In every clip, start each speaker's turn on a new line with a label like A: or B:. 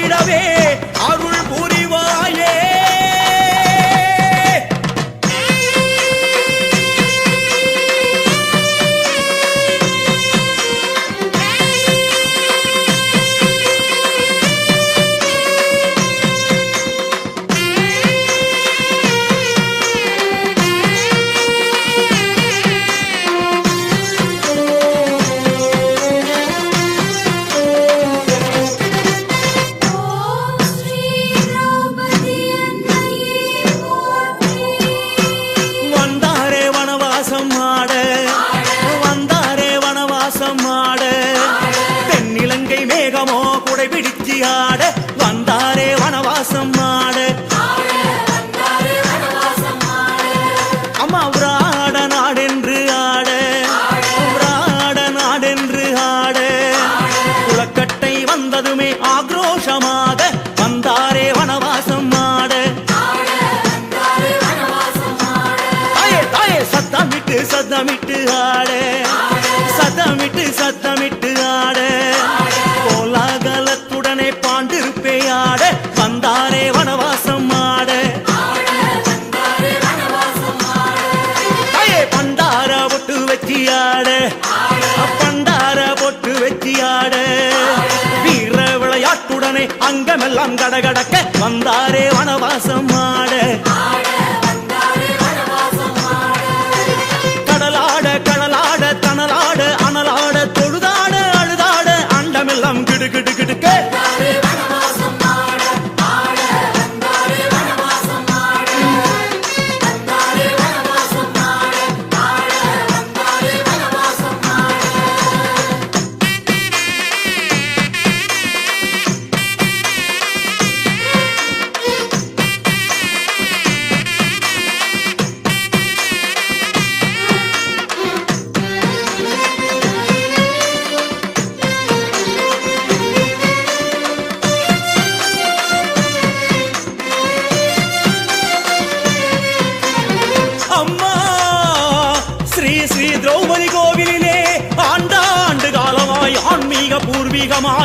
A: tira bem. ஆக்ரோஷமாக வந்தாரே வனவாசம் ஆட தாயே தாயே சத்தமிட்டு சத்தமிட்டு ஆட. சத்தமிட்டு சத்தம் விளையாட்டுடனே கடகடக்க வந்தாரே வனவாசம் ஆட.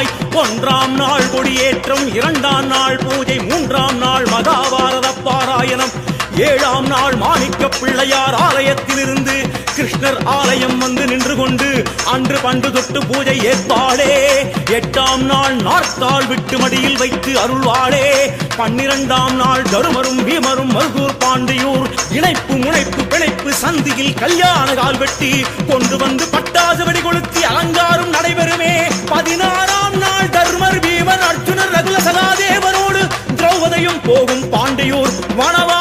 A: பூஜை ஒன்றாம் நாள் கொடியேற்றம் இரண்டாம் நாள் பூஜை மூன்றாம் நாள் மகாபாரத பாராயணம். ஏழாம் நாள் மாணிக்க பிள்ளையார் ஆலயத்திலிருந்து கிருஷ்ணர் ஆலயம் வந்து நின்று கொண்டு அன்று பண்டு தொட்டு பூஜை ஏற்பாளே. எட்டாம் நாள் நாற்கால் விட்டு மடியில் வைத்து அருள்வாளே. பன்னிரண்டாம் நாள் தருமரும் பீமரும் மருகூர் பாண்டியூர் இணைப்பு முனைப்பு பிழைப்பு சந்தியில் கல்யாண கால் வெட்டி கொண்டு வந்து பட்டாசு வெடி கொளுத்தி அலங்காரம் நடைபெறுமே. பதினாறு போகும் பாண்டியூர் வனவா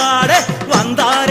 A: ஆட வந்தார்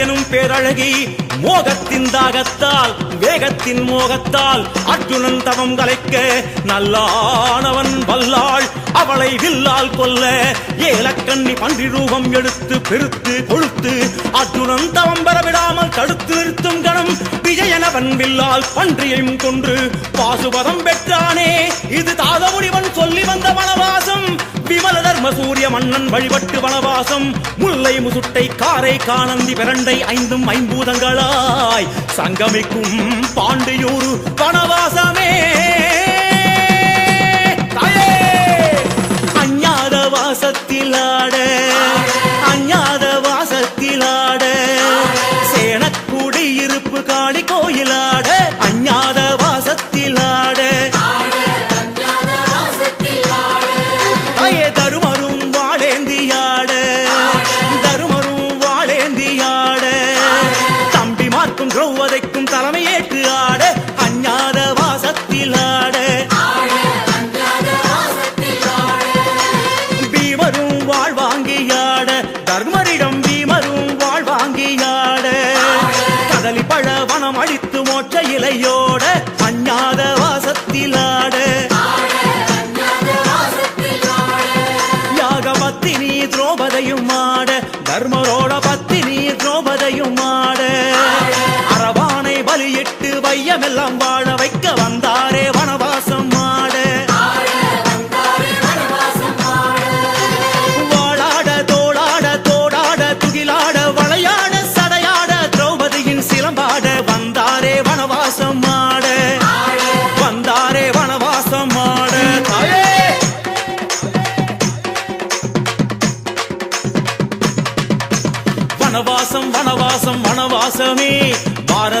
A: எனும் பேரழகி மோகத்தின் தாகத்தால் வேகத்தின் மோகத்தால் அர்ஜுனன் தவம் கலைக்க நல்லானவன் வல்லாள் அவளை வில்லால் கொல்ல ஏலக்கண்ணி பன்றி ரூபம் எடுத்து பெருத்து கொழுத்து அர்ஜுனன் தவம் பெறவிடாமல் தடுத்து நிறுத்தும் கணம் விஜயனவன் வில்லால் பன்றியையும் கொன்று பாசுபதம் பெற்றானே. இது தாதமுடிவன் சொல்லி வந்த வனவாசம் சூரிய மன்னன் வழிபட்டு வனவாசம். முல்லை முசுட்டை காரை காணந்தி பிரண்டை ஐந்தும் ஐம்பூதங்களாய். சங்கமிக்கும் பாண்டியூர் வனவாசமே. அஞ்ஞாத வாசத்தில் ஆட தர்மரோட பத்தினி திரௌபதையும் ஆட. அரவானை பலியிட்டு வையமெல்லாம் வாழ வைக்க வந்தாரே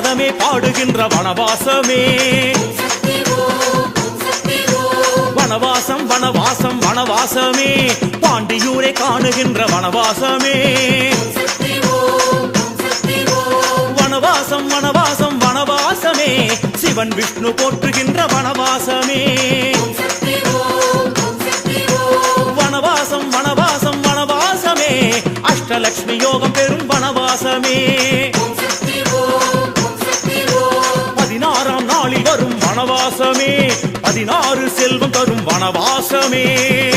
A: பாரதமே பாடுகின்ற வனவாசமே. வனவாசம் வனவாசம் வனவாசமே. பாண்டியூரை காணுகின்ற வனவாசமே. வனவாசம் வனவாசம் வனவாசமே. சிவன் விஷ்ணு போற்றுகின்ற வனவாசமே. வனவாசம் வனவாசம் வனவாசமே. அஷ்டலக்ஷ்மி யோகம் பெறும் வனவாசமே. வனவாசமே. பதினாறு செல்வம் தரும் வனவாசமே.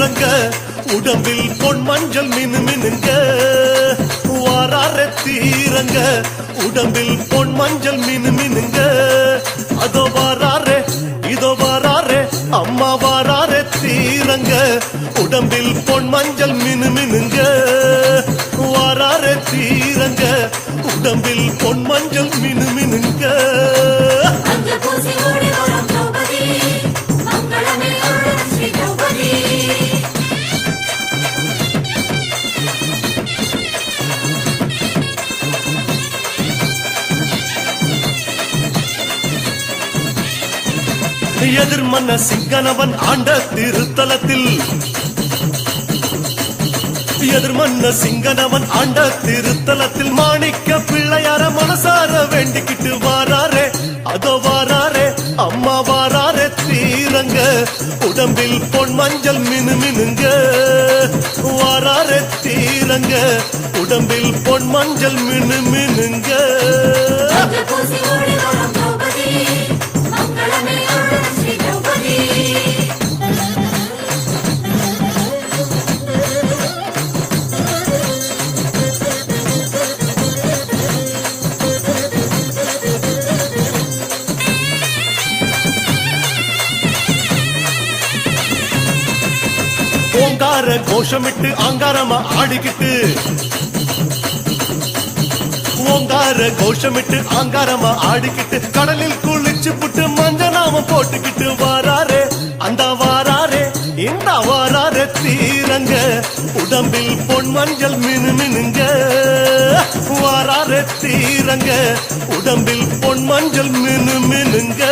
B: உறங்க உடம்பில் பொன் மஞ்சள் மினு மினுங்க. வாரார தீரங்க. உடம்பில் பொன் மஞ்சள் மினு மினுங்க. எதிர்மன்ன சிங்கனவன் ஆண்ட திருத்தலத்தில். எதிர்மன்ன சிங்கனவன் ஆண்ட திருத்தலத்தில் மாணிக்க பிள்ளையார மனசார வேண்டிக்கிட்டு வாராரே அதோ வாராரே அம்மா வாராரே தீரங்க. உடம்பில் பொன் மஞ்சள் மினு மினுங்க. வாராரே தீரங்க. உடம்பில் பொன் மஞ்சள் மினு மினுங்க. கோஷமிட்டு ஆங்காரமா ஆடிக்கிட்டு. ஓங்கார கோஷமிட்டு ஆங்காரமா ஆடிக்கிட்டு. கடலில் குளிச்சு புட்டு மஞ்ச நாம போட்டுக்கிட்டு வாராரே. அந்த வாராரே இந்த வாராரே தீரங்க. உடம்பில் பொன் மஞ்சள் மினு மினுங்க. வாராரே தீரங்க. உடம்பில் பொன் மஞ்சள் மினு மினுங்க.